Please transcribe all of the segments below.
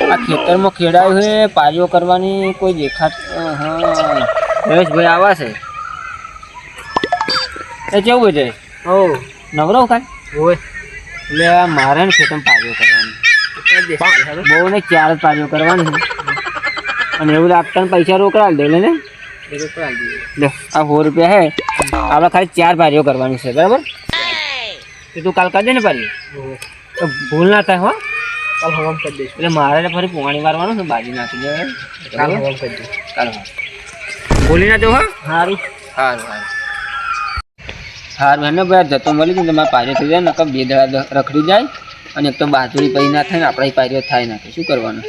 આ ખેતરમાં ખેડાયું છે પારીઓ કરવાની કોઈ દેખાત હા. જયેશભાઈ આવા છે. એ કેવું છે? ઓ નવરો કાંઈ? ઓય એટલે આ મારે ને ખેતરમાં પારીઓ કરવાની. બહુ ને ચાર જ પારીઓ કરવાની છે. અને એવું લાગતા પૈસા રોકડા દે લે ને. લે આ સો રૂપિયા હે. આપણે ખાલી ચાર પારીઓ કરવાની છે બરાબર? તો તું કાલ કરજે ને પારીઓ ભૂલ ના થાય હો. કાલ હવામ કરી દઈશ. એટલે મારે ફરી પોણી મારવાનું છે બાજી નાખી દે કાલ હવામ કરી દઈશ. કાલ હવામ. બોલી ના જવું હા? સારું સારું સારું સારું એને ભાઈ જતો મળી જાય તમારે પાર્યો થઈ જાય નકર બે દડા રખડી જાય અને એક તો બાજુરી પૈ ના થાય ને આપણા પાર્યો થાય નાખે શું કરવાનું?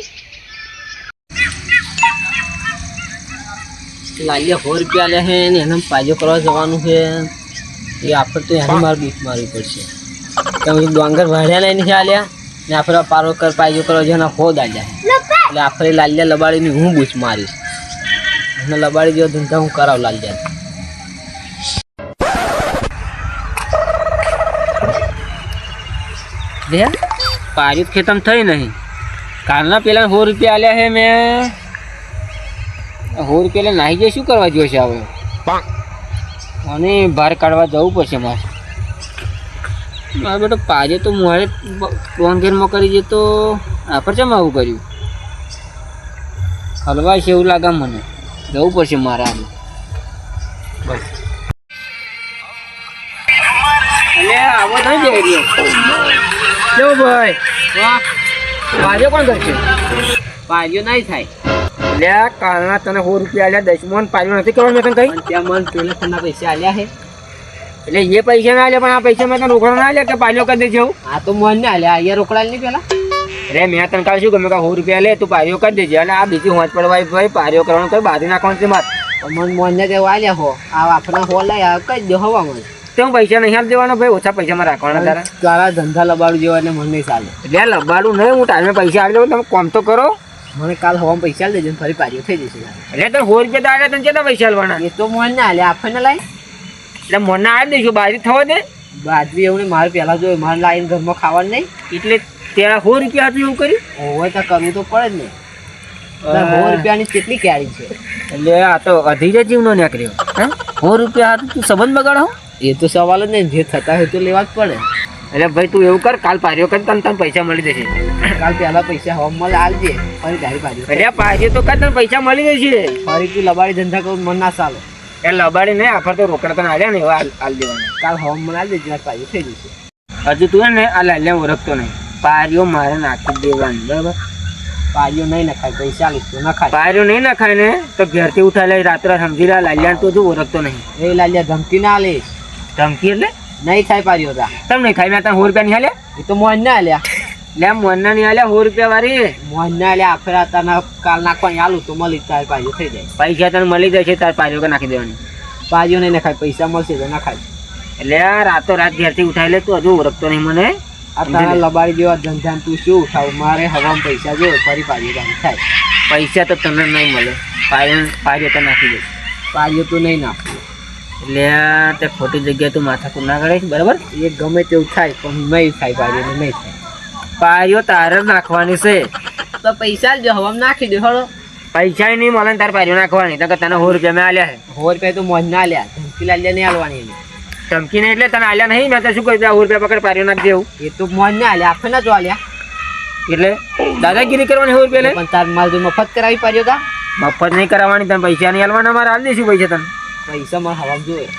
લાલિયા સો રૂપિયા લે છે ને એને પાજો કરવા જવાનું છે. એ આપણે તો એને મારે બીક મારવી પડશે. તમે ડોંગર ભાડ્યા લઈને નથી આલ્યા. ને આપણે પારો કર પાયો કરવા જેના હો દાલ્યા એટલે આપણે લાલિયા લબાડીની હું બૂચ મારીશ. અને લબાડી જેવો ધંધા હું કરાવ લાલજા લે પારીઓ ખેતમ થઈ નહીં. કાલના પેલા સો રૂપિયા આલ્યા છે મેં. સો રૂપિયા નાહી જાય શું કરવા જોશે હવે? અને બહાર કાઢવા જવું પડશે મારે. મારે બેટો પાજે તો મારે ઘેરમાં કરી દે તો આપણે ચમ આવું કર્યું? હલવા છે એવું લાગે મને. જવું પડશે મારે આમ બસ. આવો થઈ જાય રહ્યો. ભાઈ. પાજો કોણ કરશે પાજો નહીં થાય. એટલે કાલના તને સો રૂપિયા આલ્યા દસમોન પાજો નથી કરવાનું મેં કઈ? ત્યાં મને પેલા પૈસા આલ્યા છે. એટલે એ પૈસા ના લે પણ આ પૈસા મેં તને રોકડા ના લે કે પાલ્યો કરી દેજો આ તો મોન ના લે અહીંયા રોકડા નહીં પેલા? અરે મેં તને કાલ શું ગમે કે સો રૂપિયા લે તું પારીઓ કરી દેજે. અને આ બીજી હોંચ પડવાય ભાઈ પારીઓ કરવાનું કઈ બાધી નાખવાનું છે મારે? મને મને તે આલ્યા હો આ આપણા હો લાયા કઈ દે હવા મને તે હું પૈસા નહીં દેવાનો ભાઈ ઓછા પૈસામાં રાખવાના તારા. તારા ધંધા લબાડું જેવા ને મને નહીં ચાલે. એટલે લબાડું નહીં હું ટાઈમે પૈસા આપી દઉં તમે કોમ તો કરો. મને કાલ હવામાં પૈસા આલી દેજો ફરી પાછો થઈ જશે. એટલે તો સો રૂપિયા તો આલ્યા તને કેટલા પૈસા આલવાના? એ તો મને ના લે આપણને લાઈ એટલે મને આપી દઈશું બાજરી થવા દે. બાજરી એવું નહીં મારે પહેલા જોયું મારે લાવીને ઘરમાં ખાવાનું નહીં. એટલે ત્યાં સો રૂપિયા હતું એવું કર્યું હોય તો કરવું તો પડે જ ને. તાર સો રૂપિયાની કેટલી કેરી છે? એટલે આ તો અઢી જ જીવનો નીકળ્યો. કર્યો સો રૂપિયા હતું તું સંબંધ બગાડો એ તો સવાલ જ નહીં જે થતા હોય તો લેવા જ પડે. એટલે ભાઈ તું એવું કર કાલ પાર્યો કર તને તને પૈસા મળી જશે. કાલ પહેલા પૈસા હોમ મળે આવજે ફરી તારી પાછું એટલે પાર્યો તો કર તને પૈસા મળી જશે. ફરી તું લબાડી ધંધા કરું મન ના ચાલે. એ લબાડી નહીં આફર તો રોકડા તને આવ્યા ને એવા આલ દેવાના. કાલ હોમ મને આલી દેજો પાછું થઈ જશે. હજુ તું ને આ લાલ્યા ઓળખતો નહીં. પાર્યો મારે નાખી દેવાની બરાબર? પારીઓ નહીં નખાય પૈસા લીધો નખાય. પાર્યો નહીં નખાય ને તો ઘેરથી લઈ રાત્રે સમજી રહ્યા લાલ્યા તો હજુ ઓળખતો નહીં. એ લાલ્યા ધમકી ના લે ધમકી એટલે? નહીં થાય પાડ્યો તા. તમને ખાઈ મેં તમે સો રૂપિયા નહીં હાલ્યા એ તો મોજ ના આલ્યા. લે મોરના નહીં હાલ્યા સો રૂપિયા વાળી મોહનના આલ્યા આફરા તને કાલ નાખવાની આલું તો મળી તાર પાડ્યો થઈ જાય. પૈસા તને મળી જશે તાર પાર્યો કે નાખી દેવાની. પાડ્યો નહીં નખાય પૈસા મળશે તો નખાય. એટલે રાતો રાત ઘેરથી ઉઠાઈ લે તું હજુ ઓળખતો નહીં મને. આ તારા લબાડી જેવા ધંધા તું શું ઉઠાવું? મારે હવામાં પૈસા જો ફરી તારી થાય. પૈસા તો તને નહીં મળે. પાજો પાજો તો નાખી દે. પાજો તો નહીં નાખ. એટલે તે ખોટી જગ્યાએ તું માથા ના કરે બરાબર? એ ગમે તેવું થાય પણ નહીં થાય પાજો નહીં થાય. પાર્યો તારે નાખવાની છે. તો પૈસા જો હવામાં નાખી દે હળો. પૈસા નહીં મળે તારે પાર્યો નાખવાની તો કે તને સો રૂપિયા મેં આલ્યા છે. હોર રૂપિયા તો મોજ ના આલ્યા ધમકી લાલ્યા નહીં આલવાની ધમકી નહીં એટલે તને આલ્યા નહીં? મેં તો શું કહ્યું સો રૂપિયા પકડ પાર્યો નાખ દેવું. એ તો મોજ ના આલ્યા આફે ના જો આલ્યા. એટલે દાદાગીરી કરવાની સો રૂપિયા લે? પણ તાર માલ મફત કરાવી પાર્યો તા. મફત નહીં કરાવવાની તને પૈસા નહીં આલવાના? મારે આલ દઈશું પૈસા તને? પૈસા મારે હવામ જોઈએ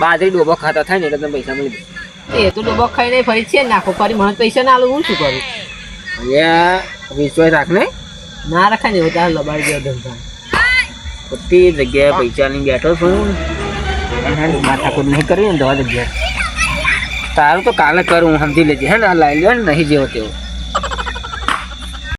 બાજરી ડોબો ખાતા થાય ને એટલે તને પૈસા મળી જાય. એ તો ડબ્બો ખાઈ નહીં ફરી છે નાખો ફરી મને પૈસા ના આલું હું શું કરું? અહીંયા વિશ્વાસ રાખ ને. ના રાખે ને એવું તારે લબાડી ગયો ધંધા. બધી જગ્યાએ પૈસા લઈને બેઠો છું. માથાકૂટ નહીં કરી ને દવા જગ્યાએ. તારું તો કાલે કરું સમજી લેજે. હે ને આ લાઈ લ્યો ને નહીં જેવો તેવો.